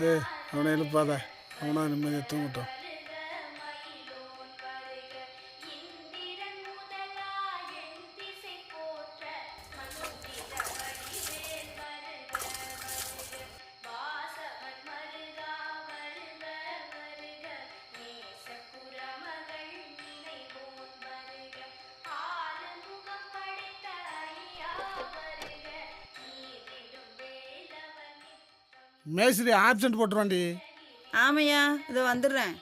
ஏய் அவனை எழுப்பாத. அவனா நிம்மதியாக தூங்கட்டும். மேஸ்திரி ஆப்சண்ட் போட்டுருவாண்டி ஆமையா இதோ வந்துடுறேன்.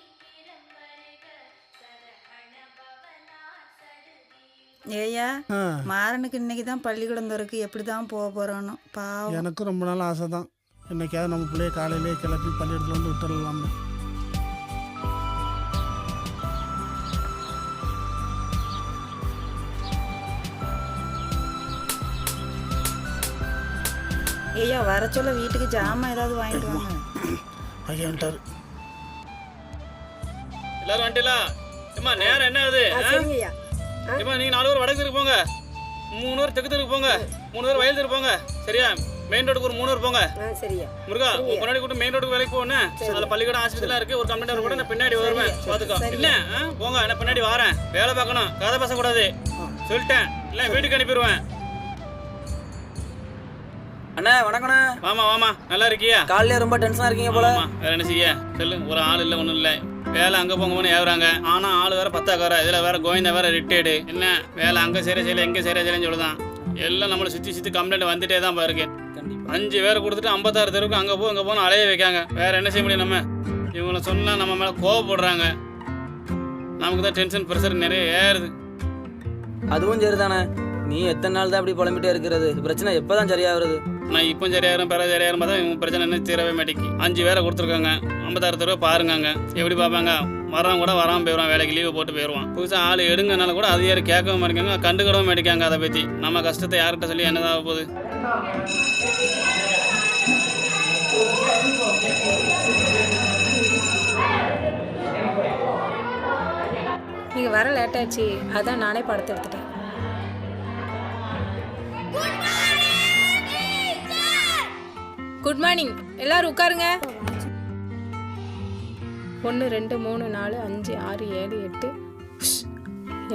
ஏய்யா ஆ. மாறனுக்கு இன்னைக்கு தான் பள்ளிக்கூடம் திறக்கு எப்படி தான் போக போகிறானோ பாவம். எனக்கும் ரொம்ப நாள் ஆசை தான் இன்னைக்காவது நம்ம பிள்ளைய காலையிலே கிளப்பி பள்ளியிடத்துல வந்து விட்டுடலாம்னு. ஐயா வர சொல்ல வீட்டுக்கு ஜாமான் ஏதாவது வாங்கிட்டு வாங்க. ஐயா வந்துட்டாரு. எல்லாரும் வந்துட்டீங்களா? ஏம்மா நேரம் என்ன ஆகுது? ஏம்மா நீங்க நாலு பேர் வடக்கு தெருக்கு போங்க. மூணு பேர் தெற்கு தெருக்கு போங்க. மூணு பேர் வயல் தெருக்கு போங்க. சரியா? மெயின் ரோடுக்கு ஒரு மூணு பேர் போங்க. முருகா உன் முன்னாடி கூட்டு மெயின் ரோடுக்கு வேலைக்கு போனேன் அதுல பள்ளிக்கூடம் ஆஸ்பத்திரிலாம் இருக்கு. ஒரு கம்ப்யூட்டர் கூட நான் பின்னாடி வருவேன். பாத்துக்கோ இல்ல ஆ? போங்க நான் பின்னாடி வரேன். வேலை பார்க்கணும். கதை பேசக்கூடாது. சொல்லிட்டேன். இல்ல வீட்டுக்கு அனுப்பிடுவேன். அண்ணா வணக்கண்ணா. வாமா வாமா நல்லா இருக்கியா? காலையில ரொம்ப டென்ஷனா இருக்கீங்க போல. வேற என்ன செய்ய? சொல்லு. ஒரு ஆள் இல்ல ஒண்ணும் இல்ல. வேலை அங்க போங்க போன ஏவுறாங்க. ஆனா ஆள் வேற பத்தாக்கார? இதுல வேற கோவிந்தா வேற ரிட்டையர்டு என்ன? வேலை அங்க செய்யற செய்யல எங்க செய்யற செய்யலன்னு சொல்லுதான். எல்லாம் நம்மளை சுத்தி சுத்தி கம்ப்ளைண்ட் வந்துட்டே தான் கண்டிப்பா. அஞ்சு பேர் கொடுத்துட்டு ஐம்பத்தாறு தெருவுக்கு அங்க போ இங்க போன அலைய வைக்காங்க. வேற என்ன செய்ய முடியும் நம்ம? இவங்கள சொன்னா நம்ம மேல கோவப்படுறாங்க. நமக்கு தான் டென்ஷன் ப்ரெஷர் நிறைய ஏறுது. அதுவும் சரிதானே. நீ எத்தனை நாள் தான் அப்படி புலம்பிட்டே இருக்கிறது? பிரச்சனை எப்பதான் சரியாகிறது? நான் இப்போ சரியாயிரும் பிற சரியாயிரும் பார்த்தா இவங்க பிரச்சனை என்ன தீரவே மாட்டேங்கி அஞ்சு பேரை கொடுத்துருக்காங்க. ஐம்பத்தாறு தடவை பாருங்க எப்படி பார்ப்பாங்க? வரான் கூட வராமல் போயிடுவான் வேலைக்கு லீவு போட்டு போயிடுவான் புதுசாக ஆள் எடுங்கனால கூட அது யாரும் கேட்கவும் மாட்டேங்க கண்டுக்கிடவும் மாட்டேங்காங்க அதை பற்றி நம்ம கஷ்டத்தை யார்கிட்ட சொல்லி என்னதாக போகுது? நீங்கள் வர லேட் ஆச்சு. அதான் நானே படத்தை எடுத்துட்டேன். Good morning. எல்லாரும் உட்காருங்க. ஒன்று ரெண்டு மூணு நாலு அஞ்சு ஆறு ஏழு எட்டு.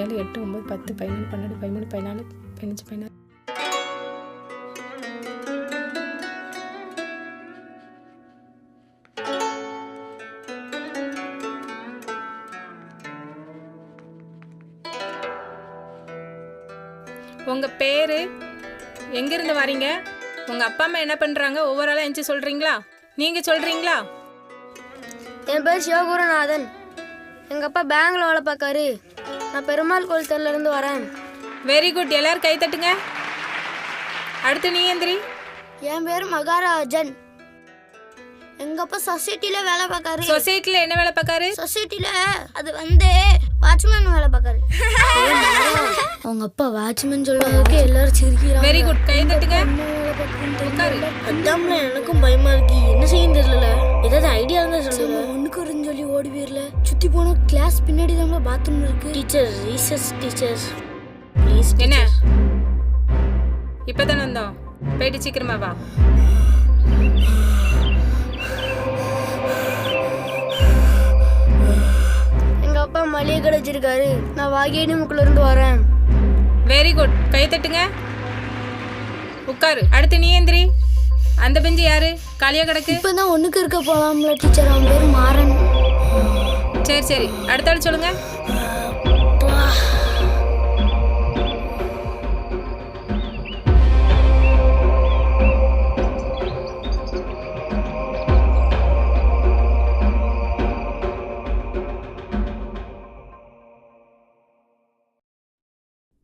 ஏழு எட்டு ஒம்பது பத்து பதினொன்று பன்னெண்டு பதிமூணு பதினாலு பதினஞ்சு பதினாறு. உங்கள் பேர்? எங்கேருந்து வரீங்க? உங்கள் அப்பா அம்மா என்ன பண்ணுறாங்க ஒவ்வொரு ஆளாக எஞ்சி சொல்கிறீங்களா நீங்கள் சொல்கிறீங்களா என் பேர் சிவகுருநாதன். எங்கள் அப்பா பேங்க்ல வேலை பார்க்காரு. நான் பெருமாள் இருந்து வரேன். வெரி குட் எல்லாரும் கை தட்டுங்க. அடுத்து நீ எந்திரி. என் பேர் மகாராஜன். எங்கள் அப்பா சொசைட்டியில் வேலை பார்க்காரு. சொசைட்டியில் என்ன வேலை பார்க்காரு? சொசைட்டியில் அது வந்து வாட்ச்மேன் வேலை பார்க்காரு. அவங்க அப்பா வாட்ச்மேன் சொல்றதுக்கு எல்லாரும் சிரிக்கிறாங்க. வெரி குட் கை தட்டுங்க. அதாம்ல எனக்கும் பயமா இருக்கு. என்ன செய்யும் தெரியல ஏதாவது ஐடியா இருந்தா சொல்லுங்க. ஒண்ணுக்கு ஒரு சொல்லி ஓடி போயிரல சுத்தி போன கிளாஸ் பின்னாடி தான் பாத்ரூம் இருக்கு. டீச்சர் ரீசர்ச் டீச்சர் ப்ளீஸ் என்ன? இப்போ தானே வந்தோம். போயிட்டு சீக்கிரமா வா. எங்க அப்பா மளிகை கடை வச்சிருக்காரு. நான் வாகேனிமுக்குள்ள இருந்து வரேன். வெரி குட் கை தட்டுங்க. உட்காரு. அடுத்து நீ எந்திரி. அந்த பெஞ்சு யாரு? காலியா கிடக்கு? இப்பதான் ஒண்ணுக்கு இருக்க போலாம்ல டீச்சர் அவன் பேர் மாறன். சரி சரி. சரி அடுத்த ஆள் சொல்லுங்க.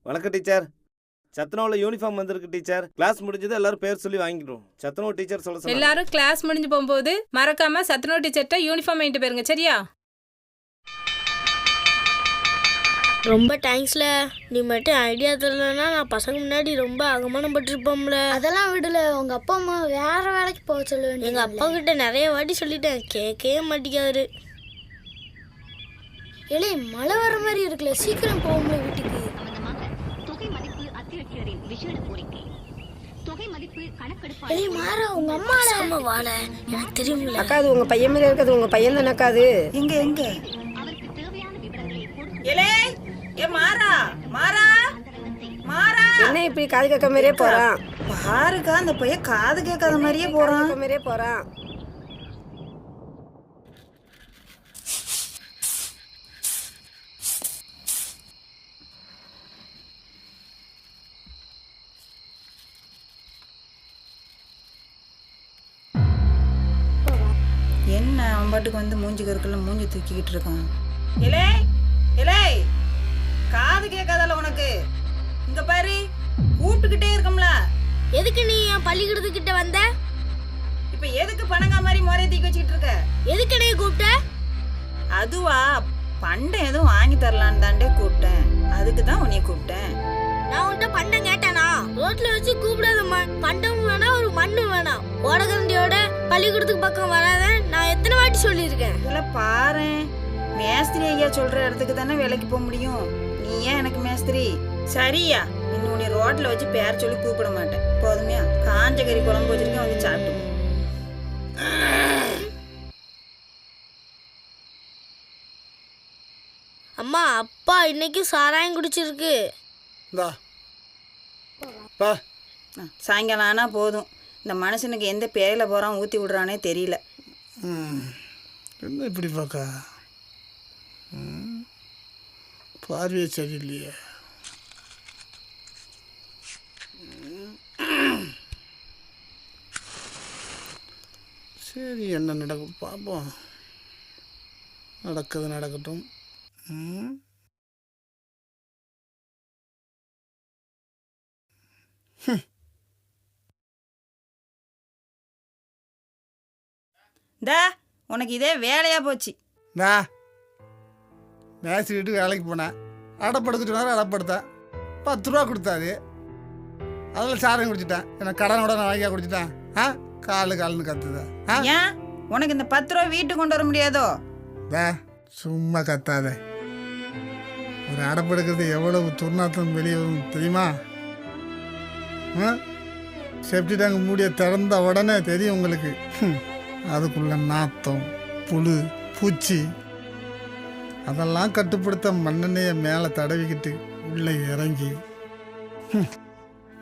வணக்கம் டீச்சர் சத்துணவுல யூனிஃபார்ம் வந்திருக்கு டீச்சர் கிளாஸ் முடிஞ்சது எல்லாரும் பேர் சொல்லி வாங்கிக்கிறோம் சத்துணவு டீச்சர் சொல்ல எல்லாரும் கிளாஸ் முடிஞ்சு போகும்போது மறக்காம சத்துணவு டீச்சர்கிட்ட யூனிஃபார்ம் வாங்கிட்டு போயிருங்க சரியா? ரொம்ப தேங்க்ஸ்ல நீ மட்டும் ஐடியா தரலன்னா நான் பசங்க முன்னாடி ரொம்ப அகமானம் பட்டிருப்போம்ல அதெல்லாம் விடல. உங்க அப்பா அம்மா வேற வேலைக்கு போக சொல்லுவேன் எங்க அப்பா கிட்ட நிறைய வாட்டி சொல்லிட்டேன். கேட்கவே மாட்டேங்காரு ஏலே மழை வர மாதிரி இருக்குல்ல. சீக்கிரம் போகும்ல வீட்டுக்கு. கோரிக்கை. தொகை மதிப்பு கணக்கெடுப்பு அக்கா அது உங்க பையன் மாதிரி இருக்கிறது உங்க பையன் தானக்கா அது? எங்க எங்க? அவருக்கு தேவையான விவரங்களை கொடுத்து ஏலே ஏ மாறா மாறா மாறா. என்ன இப்படி காது கேட்க மாதிரியே போறான்? பாருக்கா அந்த பையன் காது கேட்காத மாதிரியே போறான். மாதிரியே போறான்? என்ன அவன் பாட்டுக்கு வந்து மூஞ்சி கருக்கெல்லாம் மூஞ்சி தூக்கிக்கிட்டு இருக்கான்? இலே இலே காது கேட்காதல உனக்கு. இங்க பாரு கூப்பிட்டுக்கிட்டே இருக்கோம்ல. எதுக்கு நீ என் பள்ளிக்கூடத்துக்கிட்ட வந்த? இப்ப எதுக்கு பணங்கா மாதிரி முறைய தூக்கி வச்சுக்கிட்டு இருக்க? எதுக்கு நீ கூப்பிட்ட? அதுவா பண்டம் எதுவும் வாங்கி தரலான்னு தாண்டே கூப்பிட்டேன். அதுக்கு தான் உன்னைய கூப்பிட்டேன். நான் உன்கிட்ட பண்டம் கேட்டானா? ரோட்ல வச்சு கூப்பிடாதம்மா. பண்டம் வேணாம் ஒரு மண்ணு வேணாம். ஓடகரண்டியோட பள்ளிக்கூடத்துக்கு பக்கம் வராத நான் எத்தனை வாட்டி சொல்லியிருக்கேன்? இதுல பாரு. மேஸ்திரி ஐயா சொல்ற இடத்துக்கு தானே வேலைக்கு போக முடியும். நீ ஏன் எனக்கு மேஸ்திரி? சரியா. இன்னும் உன்னை ரோட்ல வச்சு பேர் சொல்லி கூப்பிட மாட்டேன். போதுமையா. காஞ்ச கறி குழம்பு வச்சிருக்கேன் வந்து சாப்பிட்டு. அம்மா அப்பா இன்னைக்கு சாராயம் குடிச்சிருக்கு. ஆ, சாயங்காலம் ஆனா போதும். இந்த மனுஷனுக்கு எந்த பேயில போகிறான் ஊற்றி விடுறானே தெரியல. என்ன இப்படி பார்க்கா? ம். பார்வையே சரியில்லையே. சரி என்ன நடக்கும் பார்ப்போம் நடக்குது நடக்கட்டும். ஹம். தா உனக்கு இதே வேலையா போச்சு. டா மேய்ச்சி வீட்டுக்கு வேலைக்கு போனேன் சொன்னார் அடப்படுத்தேன் பத்து ரூபா கொடுத்தாரு. அதில் சாரம் குடிச்சிட்டேன். எனக்கு கடனோட நான் வாங்கியா குடிச்சிட்டேன். ஆ? காலு காலுன்னு கத்துது. ஆ? ஏன்? உனக்கு இந்த பத்து ரூபா வீட்டுக்கு கொண்டு வர முடியாதோ? டே சும்மா கத்தாத. ஒரு அடப்படுக்கிறது எவ்வளவு துர்நாத்தம் வெளியே தெரியுமா? செப்டி டேங்க் மூடிய திறந்த உடனே தெரியும் உங்களுக்கு. அதுக்குள்ள நாத்தம் புழு பூச்சி. அதெல்லாம் கட்டுப்படுத்த மண்ணெண்ணையை மேலே தடவிக்கிட்டு உள்ளே இறங்கி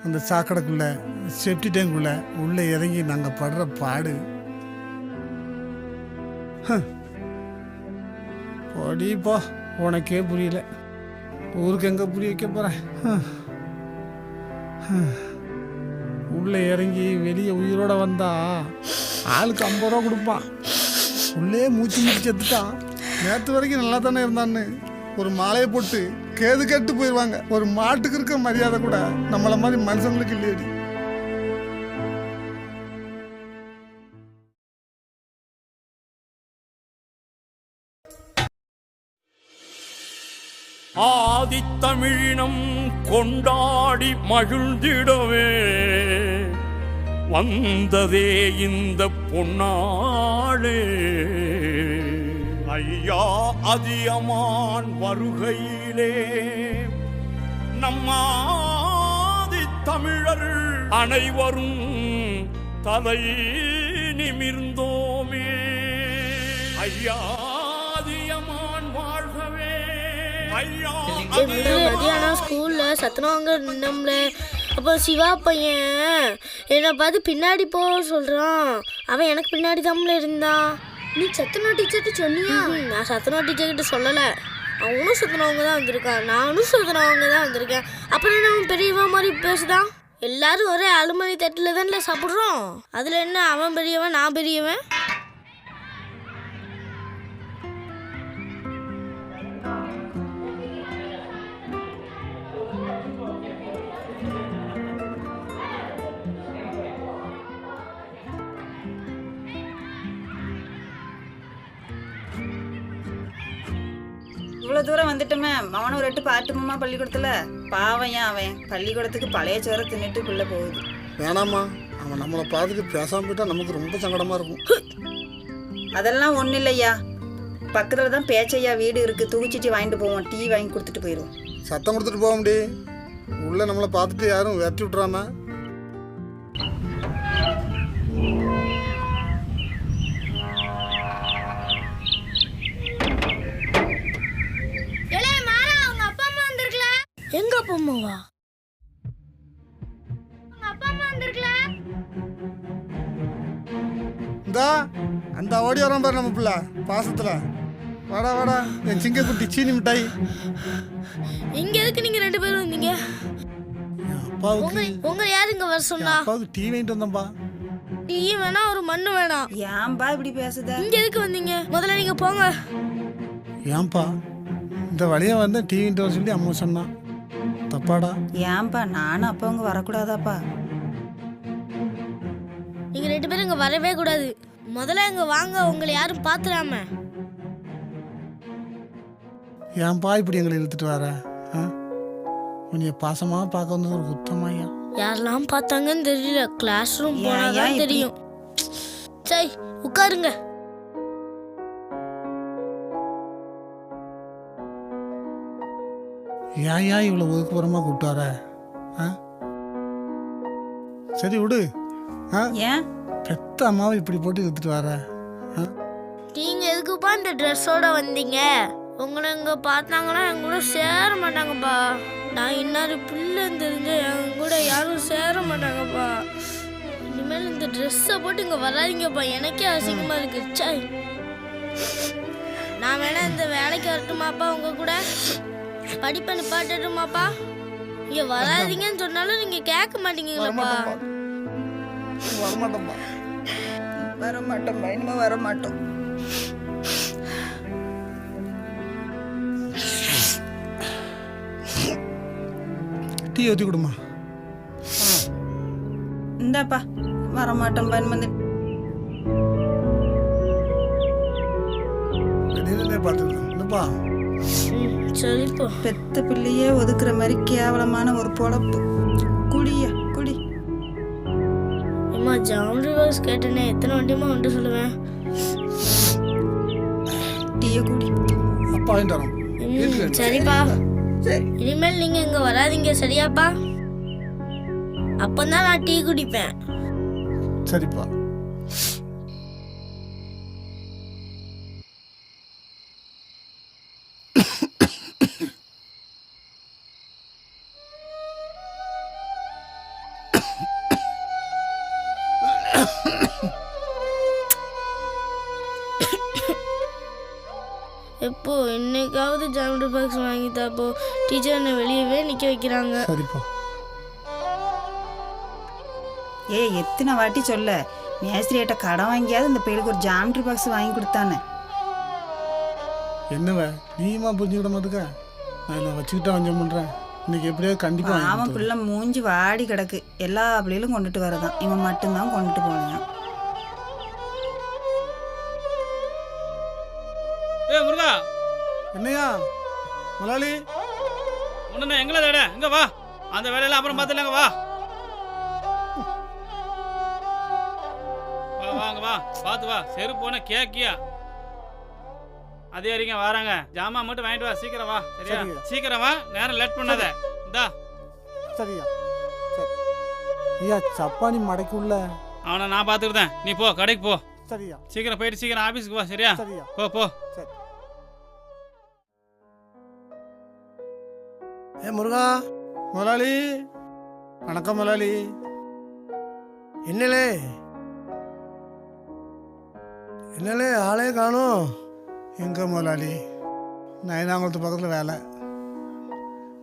அந்த சாக்கடைக்குள்ள செப்டி டேங்குள்ள உள்ளே இறங்கி நாங்கள் படுற பாடு. படிப்பா உனக்கே புரியல. ஊருக்கு எங்கே புரிய வைக்க போகிறேன் உள்ளே இறங்கி வெளியே உயிரோட வந்தா ஆளுக்கு ஐம்பது ரூபா கொடுப்பான். உள்ளே மூச்சு மூச்சு செத்துட்டான் நேற்று வரைக்கும் நல்லா தானே இருந்தான்னு. ஒரு மாலையை போட்டு கேது கெட்டு போயிடுவாங்க ஒரு மாட்டுக்கு இருக்க மரியாதை கூட நம்மளை மாதிரி மனுஷங்களுக்கு இல்லையடி. ஆதித்தமிழினம் கொண்டாடி மகிழ்ந்திடவே. வந்ததே இந்த பொன்னாளே. ஐயா அதியமான் வருகையிலே நம்மாதி தமிழர் அனைவரும் தலை நிமிர்ந்தோமே. ஐயா அதியமான் வாழ்கவே. ஐயா மதியானம் ஸ்கூல்ல சத்தனவங்க நின்னோம்ல. அப்போ சிவா பையன் என்னை பார்த்து பின்னாடி போக சொல்றான். அவன் எனக்கு பின்னாடி தான்ல இருந்தான் நீ சத்துணா டீச்சர்கிட்ட சொன்னியா? நான் சத்துணா டீச்சர் கிட்ட சொல்லல. அவனும் சுத்தினவங்க தான் வந்திருக்கான். நானும் சுத்தினவங்க தான் வந்திருக்கேன். அப்புறம் என்ன அவன் பெரியவன் மாதிரி பேசுதான் எல்லாரும் ஒரே அலுமணி தட்டில் தானே சாப்பிட்றோம். அதில் என்ன அவன் பெரியவன் நான் பெரியவன்? வந்துட்டோமே. அவனை ஒரு எட்டு பாட்டுமாமா பள்ளிக்கூடத்தில்? ஏன் அவன்? பள்ளிக்கூடத்துக்கு பழைய சோறை தின்னுட்டு பிள்ளை போகுது. வேணாம்மா. அவன் நம்மளை பார்த்துட்டு பேசாமல் போயிட்டா நமக்கு ரொம்ப சங்கடமாக இருக்கும். அதெல்லாம் ஒன்றும் இல்லையா பக்கத்தில் தான் பேச்சையா வீடு இருக்குது தூக்கிச்சிட்டி வாங்கிட்டு போவோம். டீ வாங்கி கொடுத்துட்டு போயிடுவோம் சத்தம் கொடுத்துட்டு போக முடி உள்ளே நம்மளை பார்த்துட்டு யாரும் விரட்டி விட்றாம வரான் பாரு நம்ம பிள்ளை. பாசத்தில். வாடா வாடா. என் சிங்கக்குட்டி சீனி மிட்டாய். இங்க எதுக்கு நீங்க ரெண்டு பேரும் வந்தீங்க? என் அப்பாவுக்கு உங்க உங்க யாரு இங்க வர சொன்னா? அப்பாவுக்கு டீ வாங்கிட்டு வந்தேன்ப்பா டீ வேணா ஒரு மண்ணு வேணாம் ஏன்பா இப்படி பேசுத? இங்க எதுக்கு வந்தீங்க? முதல்ல நீங்க போங்க. ஏன்பா? இந்த வழியாக வந்து டீ வாங்கிட்டு வர சொல்லி அம்மா சொன்னான் தப்பாடா. ஏன்பா நானும் அப்போ வரக்கூடாதாப்பா? நீங்க ரெண்டு பேரும் இங்க வரவே கூடாது. முதல்ல இங்க வாங்க உங்களை யாரும் பாத்துறாம. ஏன்பா இப்படி எங்களை இழுத்துட்டு வர? ஆ? உன்னைய பாசமாக பார்க்க வந்தது ஒரு குத்தமாய்யா யாரெல்லாம் பார்த்தாங்கன்னு தெரியல. கிளாஸ் ரூம் ஏன், போனாதான்? தெரியும். சரி உட்காருங்க. ஏன் ஏன் இவ்வளோ ஒதுக்குப்புறமாக கூப்பிட்டு வர? ஆ? சரி விடு. ஆ? ஏன்? பெத்த அம்மாவை இப்படி போட்டு இழுத்துட்டு வர? ஆ? நீங்க எதுக்குப்பா இந்த ட்ரெஸ்ஸோட வந்தீங்க? உங்களை இங்க பார்த்தாங்கன்னா என் கூட சேர மாட்டாங்கப்பா. நான் இன்னாரு பிள்ளைன்னு தெரிஞ்ச என் கூட யாரும் சேர மாட்டாங்கப்பா. இனிமேல் இந்த ட்ரெஸ்ஸை போட்டு இங்க வராதீங்கப்பா. எனக்கே அசிங்கமா இருக்கு. சாய் நான் வேணா இந்த வேலைக்கு வரட்டுமாப்பா உங்க கூட? படிப்பை நிப்பாட்டட்டுமாப்பா இங்க வராதீங்கன்னு சொன்னாலும் நீங்க கேட்க மாட்டீங்களாப்பா? வரமாட்டேன்ப்பா. வர மாட்டோம்பா இனிமே வர மாட்டோம் டீ ஊற்றி கொடுமா? இந்தாப்பா வர மாட்டோம்பா இனிமே வந்து வெளியிலே பார்த்துக்கலாம் என்னப்பா? ம், சரிப்பா பெத்த பிள்ளையே ஒதுக்குற மாதிரி கேவலமான ஒரு பொழப்பு. அம்மா ஜாமெட்ரி பாக்ஸ் கேட்டேனே. எத்தனை வண்டியமா உண்டு சொல்லுவேன்? டீயை குடி. அப்பா வாங்கிட்டு வரோம். ம், சரிப்பா. சரி. இனிமேல் நீங்க இங்க வராதீங்க சரியாப்பா? அப்பதான் நான் டீ குடிப்பேன். சரிப்பா. எப்போ? என்னைக்காவது ஜாமெட்ரி பாக்ஸ் வாங்கி தாப்போ டீச்சர் என்னை வெளியவே நிக்க வைக்கிறாங்க. சரிப்பா. ஏய் எத்தனை வாட்டி சொல்ல? மேஸ்திரியிட்ட கடன் வாங்கியாவது இந்த பிள்ளைக்கு ஒரு ஜாமெட்ரி பாக்ஸ் வாங்கி கொடுத்தானே? என்னவ? நீயுமா புரிஞ்சுக்கிட மாட்டுக்க நான் இதை வச்சுக்கிட்டா வஞ்சம் பண்ணுறேன் இன்னைக்கு எப்படியாவது கண்டிப்பாக கொடுத்துரு. பிள்ளை மூஞ்சி வாடி கிடக்கு. எல்லா பிள்ளைகளும் கொண்டுட்டு வரதான். இவன் மட்டும்தான் கொண்டுட்டு போனான். என்னையா? முதலாளி? உன்ன எங்களை தேட. இங்க வா. அந்த வேலையெல்லாம் அப்புறம் பார்த்துலாங்க வா. வா வாங்க வா. பார்த்து வா. செருப்பு போன கேக்கியா? அதே வரைக்கும் வராங்க. ஜாமான் மட்டும் வாங்கிட்டு வா. சீக்கிரம் வா. சரியா. சீக்கிரம் வா. நேரம் லேட் பண்ணாத. இந்தா. சரியா? சரி. ஐயா சப்பானி மடக்கி உள்ள அவனை நான் பார்த்துக்கிட்டேன். நீ போ கடைக்கு போ. சரியா? சீக்கிரம் போயிட்டு சீக்கிரம் ஆபீஸ்க்கு வா. சரியா? சரியா? போ போ. சரி. ஏ முருகா. முதலாளி. வணக்கம் முதலாளி. என்னலே? என்னலே ஆளே காணும். எங்கே முதலாளி? நயனாங்குளத்து பக்கத்தில் வேலை.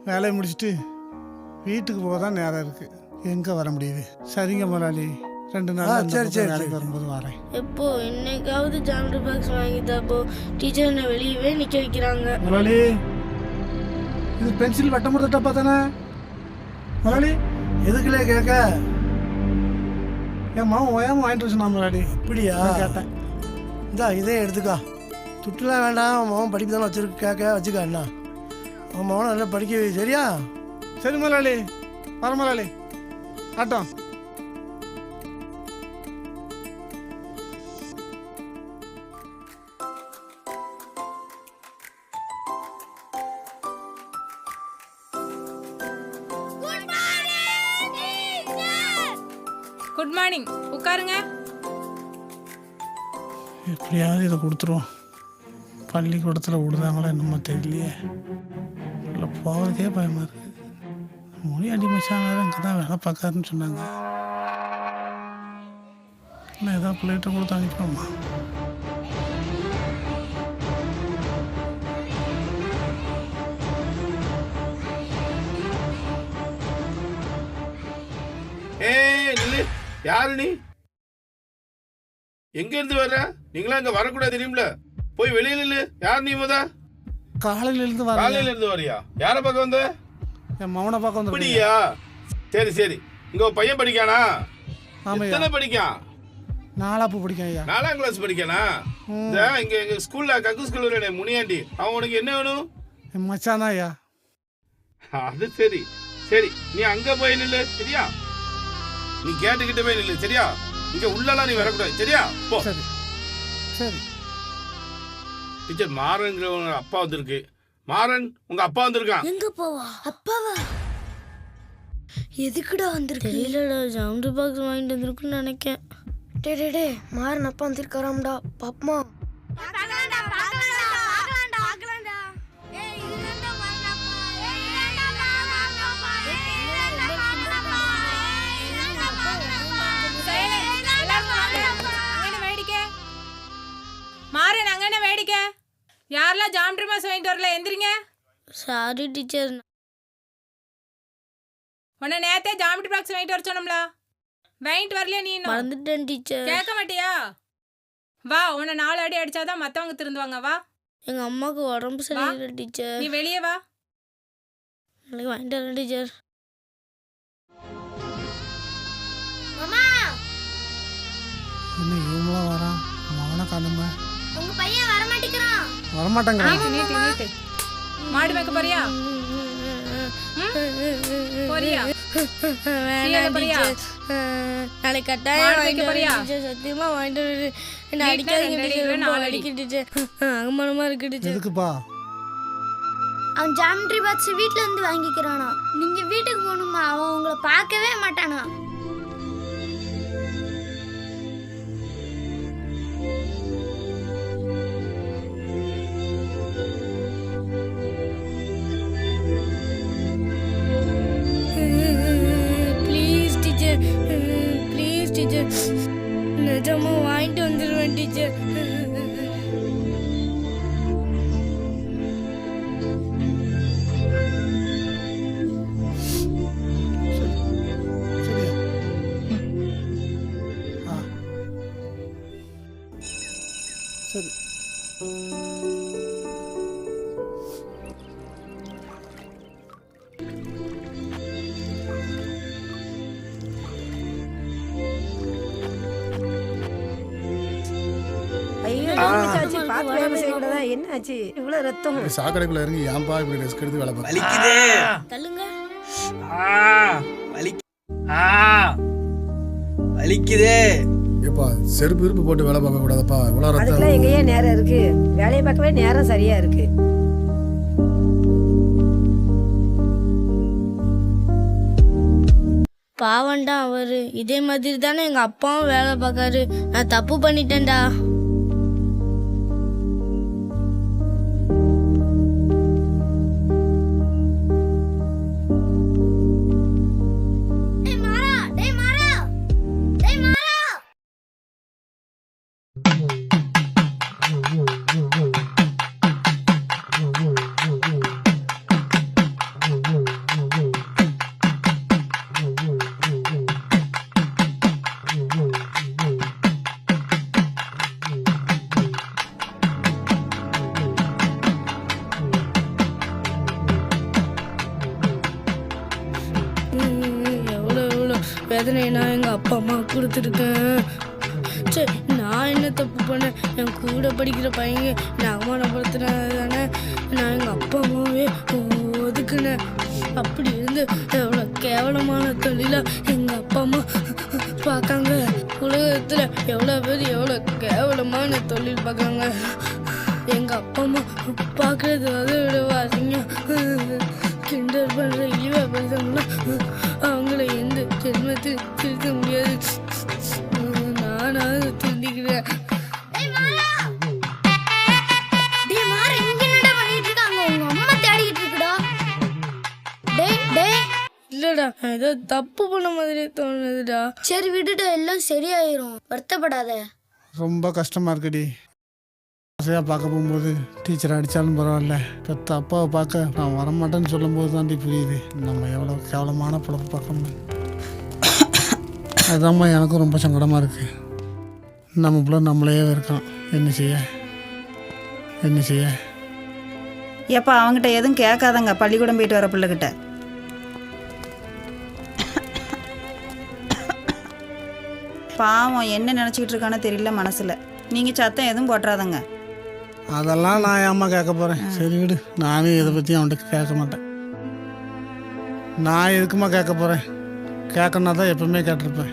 வேலையை முடிச்சுட்டு வீட்டுக்கு போக தான் நேரம் இருக்குது எங்கே வர முடியுது? சரிங்க முதலாளி. ரெண்டு நாள் சரி சரி வேலைக்கு வரும்போது வரேன். எப்போ? இன்னைக்காவது ஜாமெட்ரி பாக்ஸ் வாங்கி தாப்போ டீச்சர் என்னை வெளியவே நிக்க வைக்கிறாங்க. முதலாளி. இது பென்சில் வட்டம் முறை டப்பா தானே முதலாளி எதுக்குலே கேட்க? என் மாவன் ஓயாம வாங்கிட்டு வச்சு நான் முதலாளி அப்படியா? கேட்டேன். இந்தா இதே எடுத்துக்கா. துட்டுலாம் வேண்டாம். மகன் படிப்பு தானே வச்சிருக்க கேட்க வச்சுக்கா என்ன. அவன் மகனை நல்லா படிக்க சரியா? சரி முதலாளி வர முதலாளி ஆட்டம். கொடுத்துருவோம் பள்ளிக்கூடத்தில் விடுதாங்களோ என்னமோ தெரியலையே. இல்லை போகிறதுக்கே பயமாக இருக்குது மொழி அடி மச்சான் இங்கே தான் வேலை பார்க்காருன்னு சொன்னாங்க. இல்லை ஏதாவது பிள்ளைகிட்ட கொடுத்து அனுப்பிடுமா ஏய் நில்லு. யாரு நீ? எங்க இருந்து வர்ற? நீங்களா இங்க வரக்கூடாது தெரியுமில? போய் வெளியில நில்லு. யார் நீ முத? காலையிலேருந்து வர காலையில இருந்து வரியா? யார பக்கம் வந்த? என் மவனை பார்க்க வந்து அப்படியா? சரி சரி. இங்க ஒரு பையன் படிக்கானா? ஆமாய்யா. எத்தனை படிக்கான்? நாலாப்பு பிடிக்கும் ஐயா. நாலாம் கிளாஸ் படிக்கானா? இந்த இங்க எங்க ஸ்கூல்ல கக்கு ஸ்கூல்ல முனியாண்டி. அவன் உனக்கு என்ன வேணும்? என் மச்சான் ஐயா. அது சரி. சரி நீ அங்க போய் நில்லு சரியா? நீ கேட்டுக்கிட்ட போய் நில்லு சரியா? இங்க உள்ளலாம் நீ வரக்கூடாது சரியா? போ. சரி. சரி டீச்சர் மாறன்ங்கிற அப்பா வந்திருக்கு. மாறன் உங்க அப்பா வந்திருக்கான் எங்க போவா அப்பாவா? எதுக்குடா வந்திருக்கு? தெரியலடா ஜாமெட்ரி பாக்ஸ் வாங்கிட்டு வந்திருக்குன்னு நினைக்கேன். டே டே டே மாறன் அப்பா வந்திருக்காராம்டா. பாப்பமா? அங்கே வேடிக்கை. யாரெல்லாம் ஜாமெட்ரி பாக்ஸ் வாங்கிட்டு வரல எந்திரிங்க. சாரி டீச்சர் உன்னை நேத்தே ஜாமெட்ரி பாக்ஸ் வாங்கிட்டு வர சொன்னோம்ல. வாங்கிட்டு வரலையா நீ இன்னும்? மறந்துட்டேன் டீச்சர் கேட்க மாட்டியா? வா உன்னை நாலு அடி அடிச்சாதான் மத்தவங்க திருந்துவாங்க. வா. எங்க அம்மாவுக்கு உடம்பு சரியில்லை டீச்சர் நீ வெளியே வா. வாங்கிட்டு வரேன் டீச்சர் வரமாட்டேங்கிறான் நீட்டு நீட்டு நீட்டு. மாடு மேய்க்க போறியா? போறியா? வேணாம் கீழே போறியா? டீச்சர். நாளைக்கு கட்டாயம் மாடு வாங்கிட்டு போறியா? சத்தியமா வாங்கிட்டு என்ன அடிக்காதீங்க அகமானமா எதுக்குப்பா? அவன் ஜாமெட்ரி பாக்ஸ் வீட்ல இருந்து வாங்கிக்கிறானா. நீங்க வீட்டுக்கு போகணுமா? அவன் உங்களை பார்க்கவே மாட்டானா. நிஜமா வாங்கிட்டு வந்துடுவேன் டீச்சர். செய்யக்கூடாதா? என்ன ஆச்சு இவ்வளவு ரத்தம். சாக்கடைக்குள்ள இறங்கி ஏன்பா இப்படி ரிஸ்க் எடுத்து வேலை பார்க்க தள்ளுங்க. வலிக்குதே. ஏப்பா செருப்பு இருப்பு போட்டு வேலை பார்க்க கூடாதப்பா. இவ்வளோ அதுக்கெல்லாம் எங்கேயே நேரம் இருக்கு. வேலையை பார்க்கவே நேரம் சரியா இருக்கு. பாவம்டா அவரு. இதே மாதிரி தானே எங்க அப்பாவும் வேலை பார்க்காரு. நான் தப்பு பண்ணிட்டேன்டா. சரி விட்டுட்டு எல்லாம் சரியாயிரும். வருத்தப்படாத. ரொம்ப கஷ்டமாக இருக்குடி. ஆசையாக பார்க்க போகும்போது டீச்சர் அடித்தாலும் பரவாயில்ல. பெத்த அப்பாவை பார்க்க நான் வரமாட்டேன்னு சொல்லும்போது தாண்டி புரியுது. நம்ம எவ்வளோ கேவலமான பிழப்பு பார்க்கணும். அதுதாம்மா எனக்கும் ரொம்ப சங்கடமாக இருக்குது நம்ம பிள்ளை நம்மளே இருக்கான் என்ன செய்ய? என்ன செய்ய? ஏப்பா அவங்ககிட்ட எதுவும் கேட்காதங்க. பள்ளிக்கூடம் போயிட்டு வர பிள்ளைகிட்ட. பாவம் என்ன நினச்சிக்கிட்டு இருக்கானோ தெரியல மனசில். நீங்கள் சத்தம் எதுவும் போட்டுறாதங்க. அதெல்லாம் நான் ஏம்மா கேட்க போகிறேன் சரி விடு. நானும் இதை பற்றி அவன்கிட்ட கேட்க மாட்டேன். நான் எதுக்குமா கேட்க போகிறேன் கேட்கணுன்னா தான் எப்பவுமே கேட்டிருப்பேன்.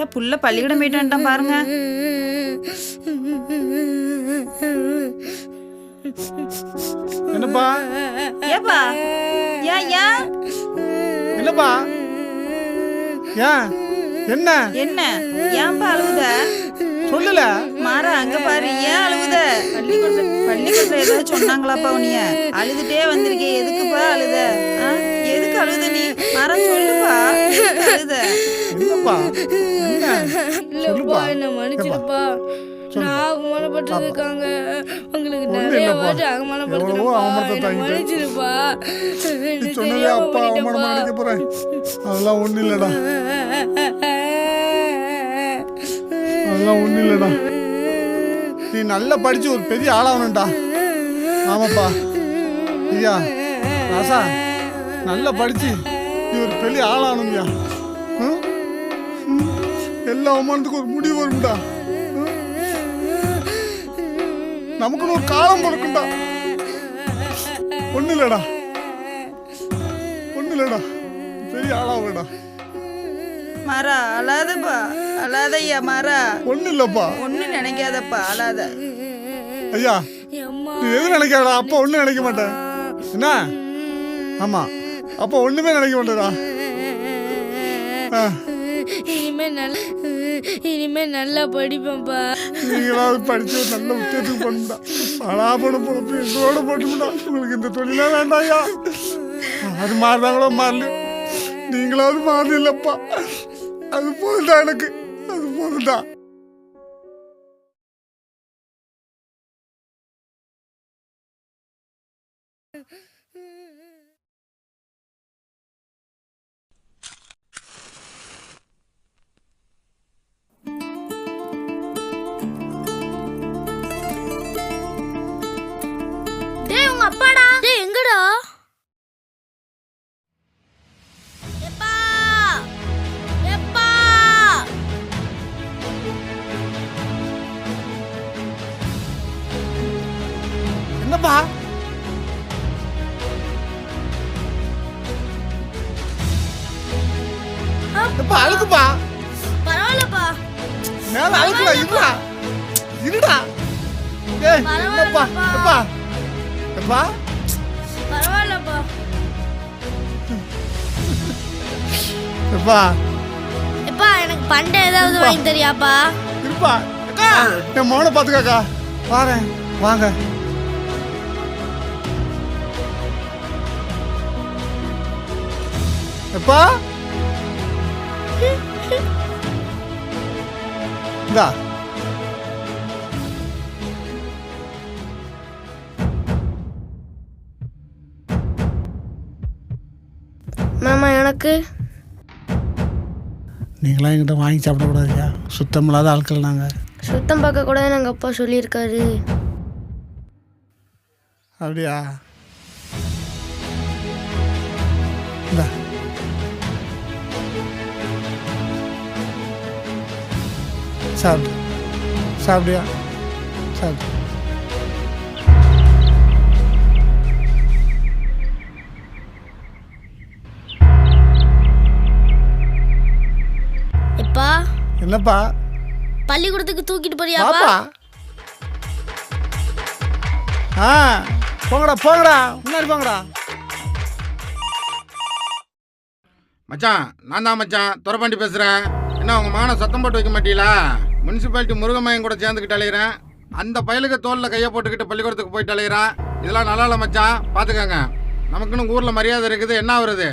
ஏன் புள்ள பள்ளிக்கூடம் போயிட்டு வந்துட்டான் பாருங்க. என்னப்பா? ஏப்பா? ஏன் ஏன்? என்னப்பா ஏன் என்ன? என்ன? ஏன்பா அழுவுத? சொல்லல. மாறா அங்க பாரு. ஏன் அழுவுத? பள்ளிக்கூடத்துல பள்ளிக்கூடத்துல ஏதாவது சொன்னாங்களாப்பா உனிய அழுதுட்டே வந்திருக்கே எதுக்குப்பா அழுத? எதுக்கு அழுத நீ? மாறா சொல்லுப்பா. அழுத. இல்லப்பா சொல்லுப்பா. என்ன மன்னிச்சிருப்பா. நான் அவமானப்பட்டிருக்காங்க. உங்களுக்கு நிறைய. வாட்டி அவமானப்படுத்திருப்பா சொன்னதே அப்பா அவமானமா. நினைக்க போறேன். அதெல்லாம் ஒன்றும் இல்லைடா. அதெல்லாம் ஒன்றும் இல்லைடா. நீ நல்லா படிச்சு ஒரு பெரிய ஆளாகணும்டா ஆமாப்பா. ஐயா ராசா நல்லா படிச்சு நீ ஒரு பெரிய? ம். எல்லா அவமானத்துக்கும் ஒரு முடிவு வரும்டா. நமக்குன்னு ஒரு காலம் பிறக்கும்டா ஒன்றும் இல்லைடா ஒன்றும் இல்லைடா பெரிய ஆளாகடா மாறா அழாதப்பா. அழாதையா மாறா ஒன்றும் இல்லைப்பா ஒன்றும் நினைக்காதப்பா அழாத. ஐயா அம்மா நீ எதுவும் நினைக்காதடா? அப்பா ஒன்றும் நினைக்க மாட்டேன் என்ன? ஆமா. அப்பா ஒண்ணுமே நினைக்க மாட்டேடா இனிமே நல்ல இனிமே நல்லா படிப்பேன்ப்பா. நீங்களாவது படிச்சு ஒரு நல்ல உத்தியோகத்துக்கு பண்ணுடா. பலாபட பொழப்பு எங்களோட போட்டுடா உங்களுக்கு இந்த தொழிலா வேண்டாயா? அது மாறுதாங்களோ மாறல நீங்களாவது மாறல இல்லப்பா. அது போதும்டா எனக்கு. அது போதும்டா. எப்பா அழுக்குப்பா பரவாயில்லப்பா. மேல அழுக்குடா இருடா. இருடா. ஏய் என்னப்பா எப்பா எப்பா பரவாயில்லப்பா. எப்பா எப்பா எனக்கு பண்டை ஏதாவது வாங்கி தரியாப்பா? இருப்பா. அக்கா என் மௌன பாத்துக்காக்கா வாரேன் வாங்க. எப்பா? இந்தா மாமா எனக்கு நீங்களாம் என்கிட்ட வாங்கி சாப்பிடக்கூடாதுயா சுத்தமில்லாத ஆட்கள் நாங்கள் சுத்தம் பார்க்க கூட எங்கள் அப்பா சொல்லியிருக்காரு. அப்படியா? இந்தா. சாப்பிடு. சாப்பிடியா சாப்பிடு. எப்பா? என்னப்பா? பள்ளிக்கூடத்துக்கு தூக்கிட்டு போறியாப்பா? ஆ போங்கடா போங்கடா. முன்னாடி போங்கடா. மச்சான் நான் தான் மச்சான். துறப்பாண்டி பேசுகிறேன் என்ன உங்கள் மகனை சத்தம் போட்டு வைக்க மாட்டீங்களா? முனிசிபாலிட்டி முருகமையம் கூட சேர்ந்துக்கிட்டு அலையிறேன். அந்த பயலுக்கு தோலில் கையை போட்டுக்கிட்டு பள்ளிக்கூடத்துக்கு போயிட்டு அலையிறான். இதெல்லாம் நல்லா இல்லை மச்சான். பார்த்துக்கங்க நமக்குன்னு ஊரில் மரியாதை இருக்குது. என்ன வருது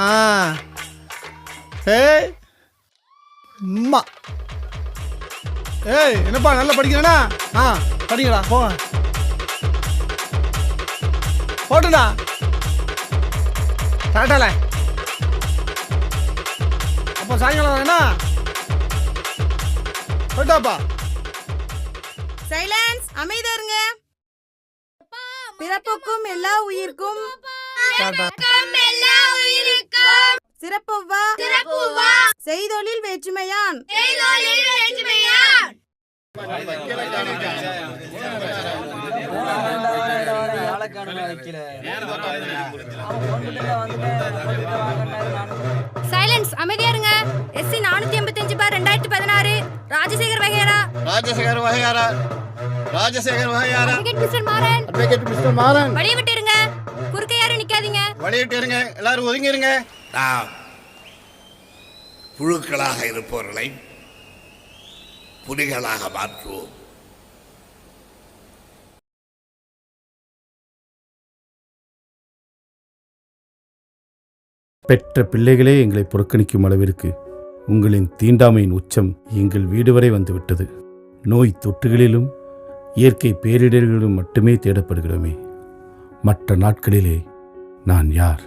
ஆ என்னப்பா நல்லா படிக்கிறேனா? ஆ படிக்கடா போங்க போட்டுடா. டாட்டால அப்போ சாயங்காலம் வரேனா? போயிட்டாப்பா. சைலன்ஸ் அமைதியா இருங்க. பிறப்புக்கும் எல்லா உயிர்க்கும். டாட்டா சைலன்ஸ் அமைதியா இருங்க. எஸ்சி நானூத்தி எண்பத்தஞ்சு பார் ரெண்டாயிரத்தி பதினாறு. ராஜசேகர் வகையரா? ராஜசேகர் வகையாரா? Rajasekar வகையாரா? Advocate mister Maran. Advocate mister Maran. வழிய விட்டு இருங்க. குறுக்க யாரும் நிக்காதீங்க. வழியிட்டு இருங்க. எல்லாரும் ஒதுங்கி இருங்க. நாம் புழுக்களாக இருப்பவர்களை புலிகளாக மாற்றுவோம். பெற்ற பிள்ளைகளே எங்களை புறக்கணிக்கும் அளவிற்கு உங்களின் தீண்டாமையின் உச்சம் எங்கள் வீடு வரை வந்துவிட்டது. நோய் தொற்றுகளிலும் இயற்கை பேரிடர்களிலும் மட்டுமே தேடப்படுகிறோமே. மற்ற நாட்களிலே நான் யார்?